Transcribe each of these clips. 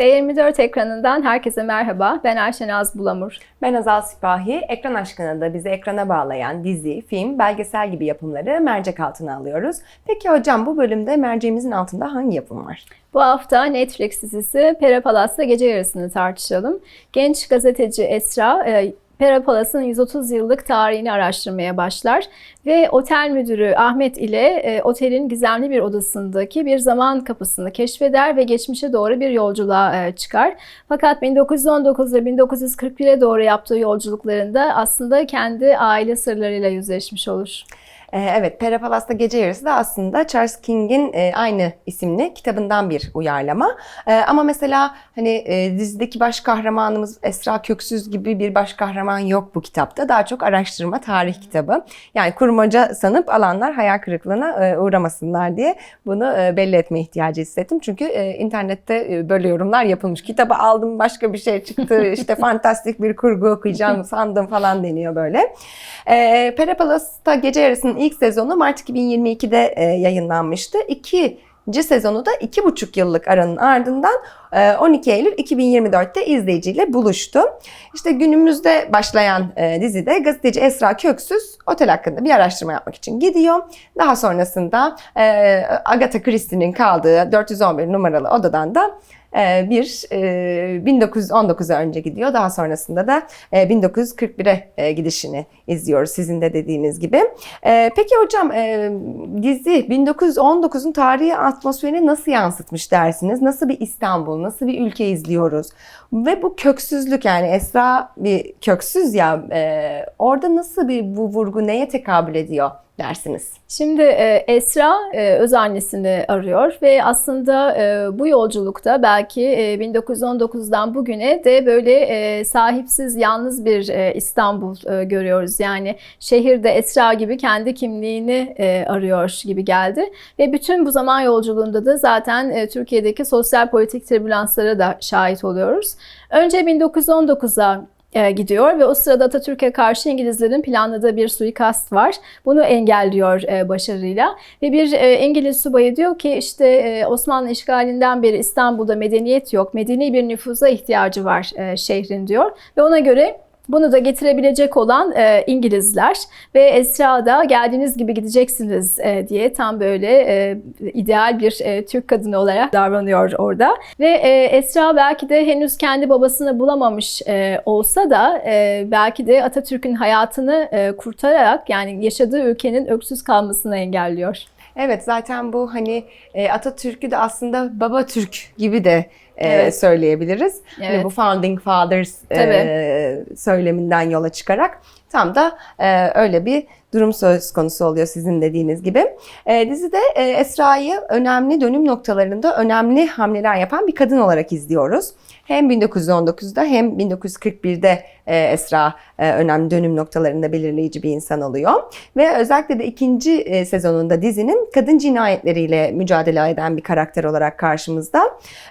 T24 ekranından herkese merhaba. Ben Ayşenaz Bulamur. Ben Azal Sipahi. Ekran aşkına da bizi ekrana bağlayan dizi, film, belgesel gibi yapımları mercek altına alıyoruz. Peki hocam bu bölümde merceğimizin altında hangi yapım var? Bu hafta Netflix dizisi Pera Palas'la gece yarısını tartışalım. Genç gazeteci Esra e, Pera Palas'ın 130 yıllık tarihini araştırmaya başlar ve otel müdürü Ahmet ile e, otelin gizemli bir odasındaki bir zaman kapısını keşfeder ve geçmişe doğru bir yolculuğa e, çıkar. Fakat 1919 ve 1941'e doğru yaptığı yolculuklarında aslında kendi aile sırlarıyla yüzleşmiş olur. Ee, evet, Pera Palas'ta Gece Yarısı da aslında Charles King'in e, aynı isimli kitabından bir uyarlama. E, ama mesela hani e, dizideki baş kahramanımız Esra Köksüz gibi bir baş kahraman yok bu kitapta. Daha çok araştırma tarih kitabı. Yani kurmaca sanıp alanlar hayal kırıklığına e, uğramasınlar diye bunu belli etme ihtiyacı hissettim. Çünkü internette böyle yorumlar yapılmış. Kitabı aldım başka bir şey çıktı. işte fantastik bir kurgu okuyacağım sandım falan deniyor böyle. E, Pera Palas'ta Gece Yarısı'nın ilk sezonu Mart 2022'de e, yayınlanmıştı. İkinci sezonu da iki buçuk yıllık aranın ardından e, 12 Eylül 2024'te izleyiciyle buluştu. İşte günümüzde başlayan e, dizide gazeteci Esra Köksüz otel hakkında bir araştırma yapmak için gidiyor. Daha sonrasında e, Agatha Christie'nin kaldığı 411 numaralı odadan da e, bir e, 1919'a önce gidiyor. Daha sonrasında da e, 1941'e e, gidişini izliyoruz sizin de dediğiniz gibi. E, peki hocam e, dizi 1919'un tarihi atmosferini nasıl yansıtmış dersiniz? Nasıl bir İstanbul, nasıl bir ülke izliyoruz? Ve bu köksüzlük yani Esra bir köksüz ya e, orada nasıl bir bu vurgu neye tekabül ediyor dersiniz? Şimdi e, Esra e, öz annesini arıyor ve aslında e, bu yolculukta belki e, 1919'dan bugüne de böyle e, sahipsiz, yalnız bir İstanbul görüyoruz. Yani şehirde Esra gibi kendi kimliğini arıyor gibi geldi ve bütün bu zaman yolculuğunda da zaten Türkiye'deki sosyal politik türbülanslara da şahit oluyoruz. Önce 1919'a e, gidiyor ve o sırada Atatürk'e karşı İngilizlerin planladığı bir suikast var. Bunu engelliyor e, başarıyla ve bir e, İngiliz subayı diyor ki işte e, Osmanlı işgalinden beri İstanbul'da medeniyet yok, medeni bir nüfuza ihtiyacı var e, şehrin diyor ve ona göre bunu da getirebilecek olan e, İngilizler ve Esra da geldiğiniz gibi gideceksiniz e, diye tam böyle e, ideal bir e, Türk kadını olarak davranıyor orada. Ve e, Esra belki de henüz kendi babasını bulamamış e, olsa da e, belki de Atatürk'ün hayatını e, kurtararak yani yaşadığı ülkenin öksüz kalmasını engelliyor. Evet zaten bu hani e, Atatürk'ü de aslında baba Türk gibi de Evet. söyleyebiliriz. Hani Evet. bu Founding Fathers e, Tabii. söyleminden yola çıkarak tam da e, öyle bir durum söz konusu oluyor sizin dediğiniz gibi. E, dizide e, Esra'yı önemli dönüm noktalarında önemli hamleler yapan bir kadın olarak izliyoruz. Hem 1919'da hem 1941'de e, Esra e, önemli dönüm noktalarında belirleyici bir insan oluyor. Ve özellikle de ikinci e, sezonunda dizinin kadın cinayetleriyle mücadele eden bir karakter olarak karşımızda.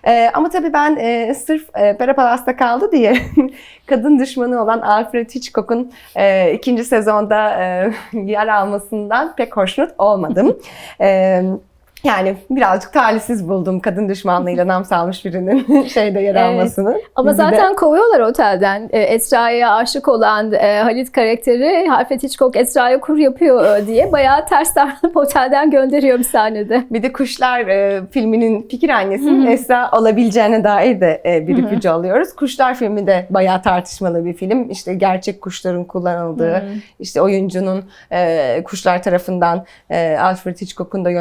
E, ama tabii ben e, sırf e, Pera Palas'ta kaldı diye kadın düşmanı olan Alfred Hitchcock'un e, ikinci sezonda e, yer almasından pek hoşnut olmadım. Yani birazcık talihsiz buldum kadın düşmanlığıyla nam salmış birinin şeyde yer Evet. almasını. Ama dizide. zaten kovuyorlar otelden. E, Esra'ya aşık olan e, Halit karakteri Alfred Hitchcock Esra'ya kur yapıyor e, diye bayağı ters davranıp otelden gönderiyor bir sahnede. Bir de Kuşlar filminin fikir annesinin Esra olabileceğine dair de bir ipucu alıyoruz. Kuşlar filmi de bayağı tartışmalı bir film. İşte gerçek kuşların kullanıldığı, işte oyuncunun kuşlar tarafından Alfred Hitchcock'un da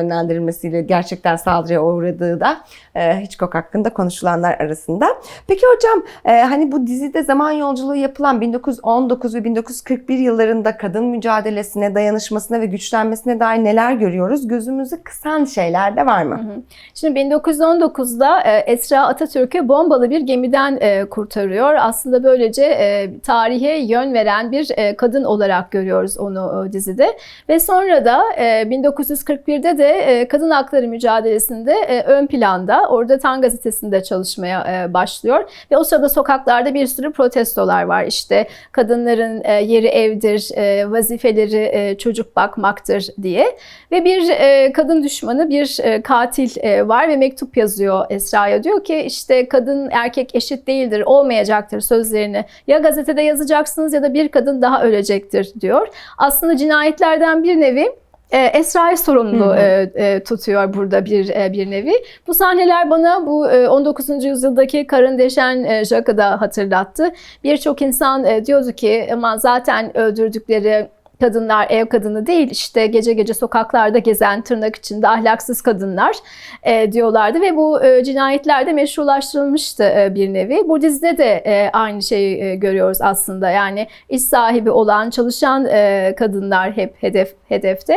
yönlendirilmesiyle gerçekten saldırıya uğradığı da e, Hitchcock hakkında konuşulanlar arasında. Peki hocam e, hani bu dizide zaman yolculuğu yapılan 1919 ve 1941 yıllarında kadın mücadelesine, dayanışmasına ve güçlenmesine dair neler görüyoruz? Gözümüzü kısan şeyler de var mı? Şimdi 1919'da e, Esra Atatürk'ü bombalı bir gemiden e, kurtarıyor. Aslında böylece e, tarihe yön veren bir e, kadın olarak görüyoruz onu e, dizide. Ve sonra da e, 1941'de de e, kadın hakları mücadelesinde e, ön planda. Orada Tan gazetesinde çalışmaya e, başlıyor ve o sırada sokaklarda bir sürü protestolar var. İşte kadınların e, yeri evdir, e, vazifeleri e, çocuk bakmaktır diye ve bir e, kadın düşmanı, bir e, katil e, var ve mektup yazıyor Esra'ya. Diyor ki işte kadın erkek eşit değildir, olmayacaktır sözlerini. Ya gazetede yazacaksınız ya da bir kadın daha ölecektir diyor. Aslında cinayetlerden bir nevi e, Esra'yı sorumlu Hı hı. e, e, tutuyor burada bir e, bir nevi. Bu sahneler bana bu e, 19. yüzyıldaki Karın Deşen e, Jacques'ı da hatırlattı. Birçok insan e, diyordu ki ama zaten öldürdükleri kadınlar ev kadını değil işte gece gece sokaklarda gezen tırnak içinde ahlaksız kadınlar e, diyorlardı ve bu e, cinayetler de meşrulaştırılmıştı e, bir nevi. Bu dizide de e, aynı şeyi e, görüyoruz aslında yani iş sahibi olan çalışan e, kadınlar hep hedef hedefte.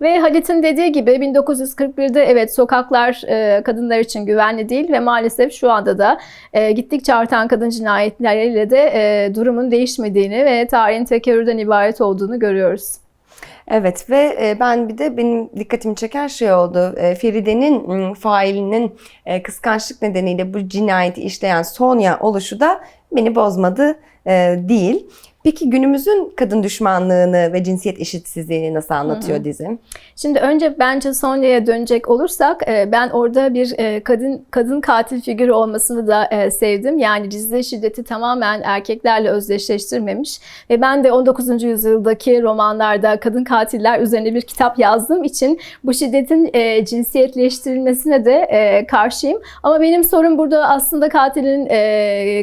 Ve Halit'in dediği gibi 1941'de evet sokaklar e, kadınlar için güvenli değil ve maalesef şu anda da e, gittikçe artan kadın cinayetleriyle de e, durumun değişmediğini ve tarihin tekerrürden ibaret olduğunu görüyoruz. Evet ve e, ben bir de benim dikkatimi çeken şey oldu. E, Feride'nin m, failinin e, kıskançlık nedeniyle bu cinayeti işleyen Sonya oluşu da beni bozmadı e, değil. Peki günümüzün kadın düşmanlığını ve cinsiyet eşitsizliğini nasıl anlatıyor dizi? Şimdi önce bence Sonya'ya dönecek olursak e, ben orada bir e, kadın kadın katil figürü olmasını da e, sevdim. Yani dizi şiddeti tamamen erkeklerle özdeşleştirmemiş ve ben de 19. yüzyıldaki romanlarda kadın katiller üzerine bir kitap yazdığım için bu şiddetin cinsiyetleştirilmesine de karşıyım. Ama benim sorum burada aslında katilin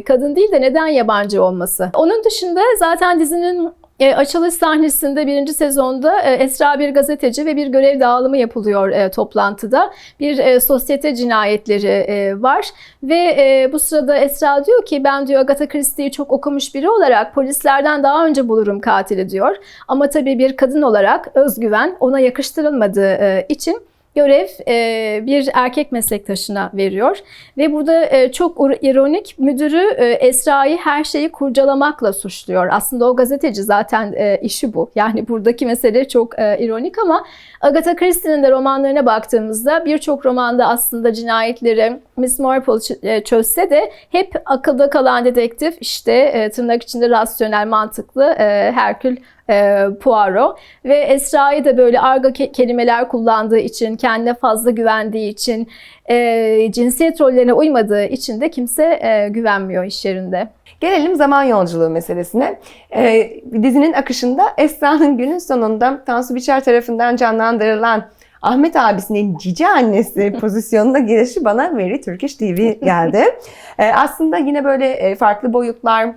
kadın değil de neden yabancı olması. Onun dışında zaten dizinin e, açılış sahnesinde birinci sezonda e, Esra bir gazeteci ve bir görev dağılımı yapılıyor e, toplantıda. Bir e, sosyete cinayetleri e, var ve e, bu sırada Esra diyor ki ben diyor Agatha Christie'yi çok okumuş biri olarak polislerden daha önce bulurum katili diyor. Ama tabii bir kadın olarak özgüven ona yakıştırılmadığı e, için görev e, bir erkek meslektaşına veriyor. Ve burada e, çok ironik müdürü e, Esra'yı her şeyi kurcalamakla suçluyor. Aslında o gazeteci zaten e, işi bu. Yani buradaki mesele çok e, ironik ama Agatha Christie'nin de romanlarına baktığımızda birçok romanda aslında cinayetleri Miss Marple e, çözse de hep akılda kalan dedektif işte e, tırnak içinde rasyonel, mantıklı e, Herkül e, Poirot ve Esra'yı da böyle argo ke- kelimeler kullandığı için, kendine fazla güvendiği için, e, cinsiyet rollerine uymadığı için de kimse e, güvenmiyor iş yerinde. Gelelim zaman yolculuğu meselesine. Ee, dizinin akışında Esra'nın günün sonunda Tansu Biçer tarafından canlandırılan Ahmet abisinin cici annesi pozisyonuna girişi bana Very Turkish TV geldi. Ee, aslında yine böyle e, farklı boyutlar,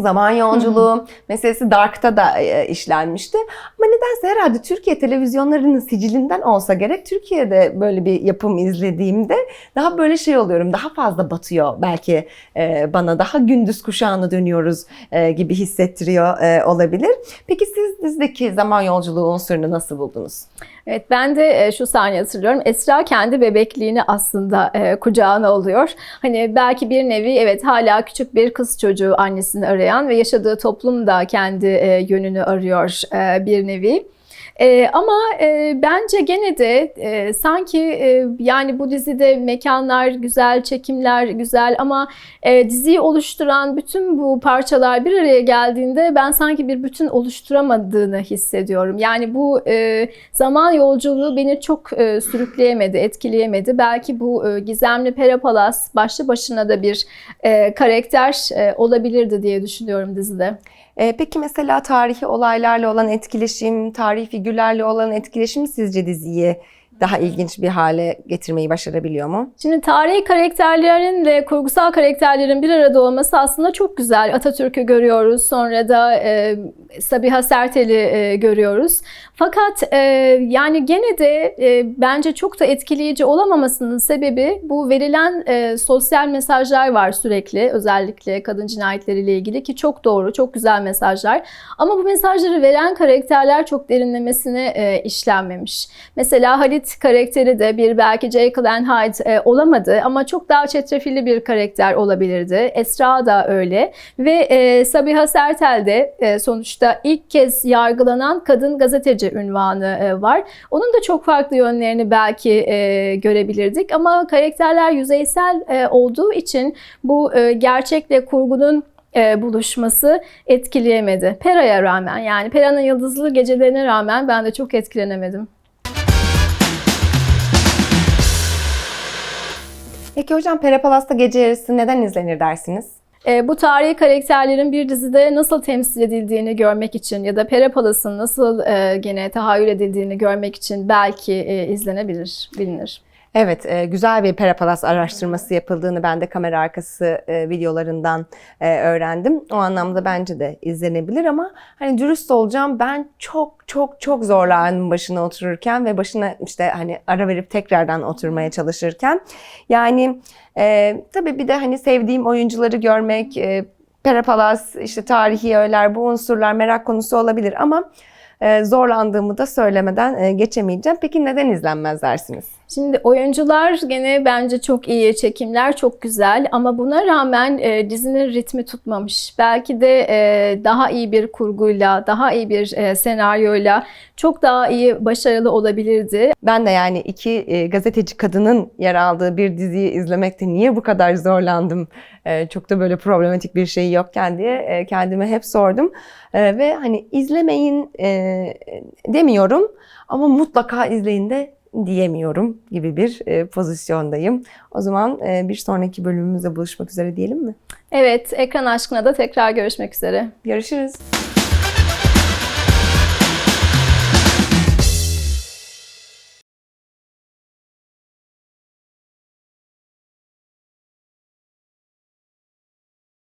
zaman yolculuğu meselesi Dark'ta da e, işlenmişti. Ama nedense herhalde Türkiye televizyonlarının sicilinden olsa gerek Türkiye'de böyle bir yapım izlediğimde daha böyle şey oluyorum. Daha fazla batıyor belki e, bana. Daha gündüz kuşağına dönüyoruz e, gibi hissettiriyor e, olabilir. Peki siz dizideki zaman yolculuğu unsurunu nasıl buldunuz? Evet ben de şu sahneyi hatırlıyorum. Esra kendi bebekliğini aslında kucağına alıyor. Hani belki bir nevi evet hala küçük bir kız çocuğu annesini arayan ve yaşadığı toplum da kendi e, yönünü arıyor e, bir nevi. E, ama e, bence gene de e, sanki e, yani bu dizide mekanlar güzel, çekimler güzel ama e, diziyi oluşturan bütün bu parçalar bir araya geldiğinde ben sanki bir bütün oluşturamadığını hissediyorum. Yani bu e, zaman yolculuğu beni çok e, sürükleyemedi, etkileyemedi. Belki bu e, gizemli Perapalas başlı başına da bir e, karakter e, olabilirdi diye düşünüyorum dizide. E, peki mesela tarihi olaylarla olan etkileşim, tarihi figürlerle olan etkileşim sizce diziyi daha ilginç bir hale getirmeyi başarabiliyor mu? Şimdi tarihi karakterlerin ve kurgusal karakterlerin bir arada olması aslında çok güzel. Atatürk'ü görüyoruz, sonra da e, Sabiha Sertel'i e, görüyoruz. Fakat e, yani gene de e, bence çok da etkileyici olamamasının sebebi bu verilen e, sosyal mesajlar var sürekli. Özellikle kadın cinayetleriyle ilgili ki çok doğru, çok güzel mesajlar. Ama bu mesajları veren karakterler çok derinlemesine e, işlenmemiş. Mesela Halit karakteri de bir belki Jekyll and Hyde e, olamadı ama çok daha çetrefilli bir karakter olabilirdi. Esra da öyle ve e, Sabiha Sertel de e, sonuçta ilk kez yargılanan kadın gazeteci ünvanı e, var. Onun da çok farklı yönlerini belki e, görebilirdik ama karakterler yüzeysel e, olduğu için bu gerçekle kurgunun buluşması etkileyemedi. Pera'ya rağmen yani Pera'nın yıldızlı gecelerine rağmen ben de çok etkilenemedim. Peki hocam Pera Palas'ta gece yarısı neden izlenir dersiniz? E, bu tarihi karakterlerin bir dizide nasıl temsil edildiğini görmek için ya da Pera Palas'ın nasıl e, gene tahayyül edildiğini görmek için belki e, izlenebilir, bilinir. Evet, e, güzel bir Perapalas araştırması yapıldığını ben de kamera arkası e, videolarından e, öğrendim. O anlamda bence de izlenebilir ama hani dürüst olacağım ben çok çok çok zorlandım başına otururken ve başına işte hani ara verip tekrardan oturmaya çalışırken. Yani e, tabii bir de hani sevdiğim oyuncuları görmek, e, Perapalas, işte tarihi öğeler, bu unsurlar merak konusu olabilir ama e, zorlandığımı da söylemeden e, geçemeyeceğim. Peki neden izlenmez dersiniz? Şimdi oyuncular gene bence çok iyi, çekimler çok güzel ama buna rağmen e, dizinin ritmi tutmamış. Belki de e, daha iyi bir kurguyla, daha iyi bir e, senaryoyla çok daha iyi, başarılı olabilirdi. Ben de yani iki e, gazeteci kadının yer aldığı bir diziyi izlemekte niye bu kadar zorlandım? E, çok da böyle problematik bir şey yokken diye e, kendime hep sordum. E, ve hani izlemeyin e, demiyorum ama mutlaka izleyin de diyemiyorum gibi bir e, pozisyondayım. O zaman e, bir sonraki bölümümüzde buluşmak üzere diyelim mi? Evet, ekran aşkına da tekrar görüşmek üzere. Görüşürüz.